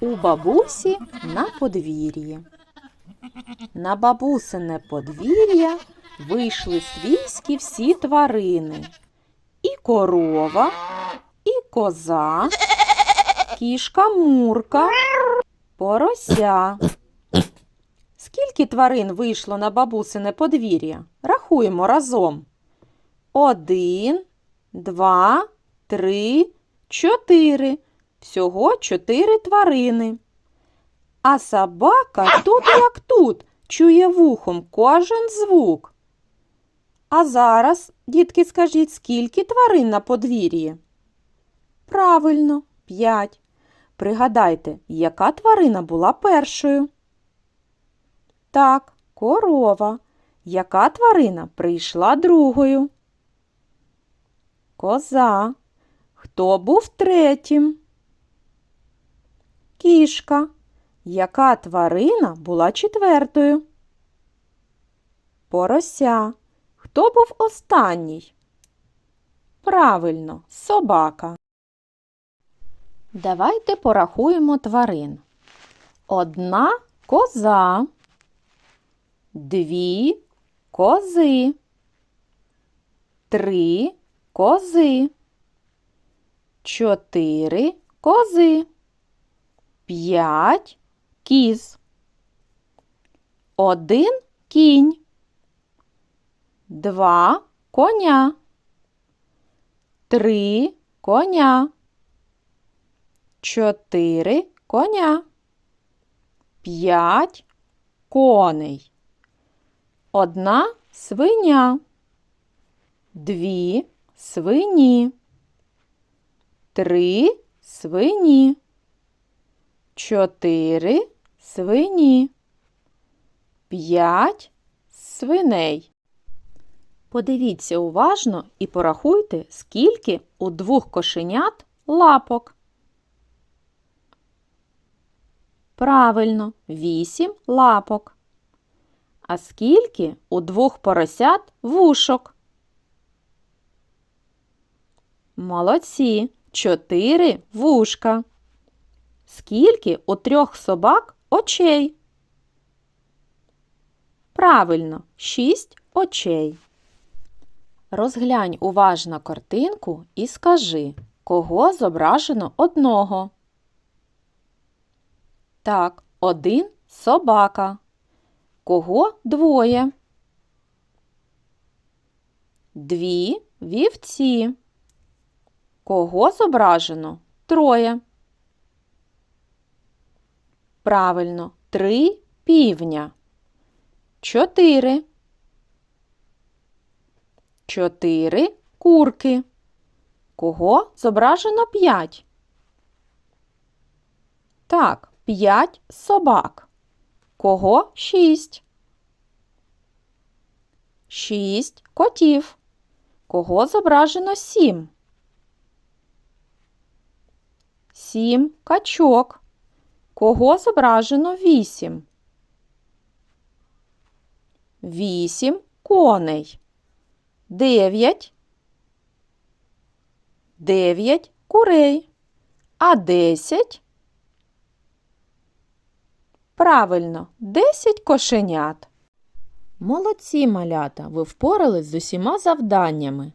У бабусі на подвір'ї. На бабусине подвір'я вийшли свійські всі тварини. І корова, і коза, кішка Мурка, порося. Скільки тварин вийшло на бабусине подвір'я? Рахуємо разом. Один, два, три, чотири. Всього чотири тварини. А собака тут як тут, чує вухом кожен звук. А зараз, дітки, скажіть, скільки тварин на подвір'ї? Правильно, п'ять. Пригадайте, яка тварина була першою? Так, корова. Яка тварина прийшла другою? Коза. Хто був третім? Кішка. Яка тварина була четвертою? Порося. Хто був останній? Правильно, собака. Давайте порахуємо тварин. Одна коза, дві кози, три кози, чотири кози, п'ять кіз, один кінь, два коня, три коня, чотири коня, п'ять коней, одна свиня, дві свині, три свині, чотири свині, п'ять свиней. Подивіться уважно і порахуйте, скільки у двох кошенят лапок. Правильно, вісім лапок. А скільки у двох поросят вушок? Молодці, чотири вушка. Скільки у трьох собак очей? Правильно, шість очей. Розглянь уважно картинку і скажи, кого зображено одного. Так, один собака. Кого двоє? Дві вівці. Кого зображено? Троє. Правильно, три півня. Чотири. Чотири курки. Кого зображено п'ять? Так, п'ять собак. Кого шість? Шість котів. Кого зображено сім? Сім качок. Кого зображено вісім? Вісім коней. Дев'ять. Дев'ять курей. А десять? Правильно, десять кошенят. Молодці, малята, ви впорались з усіма завданнями.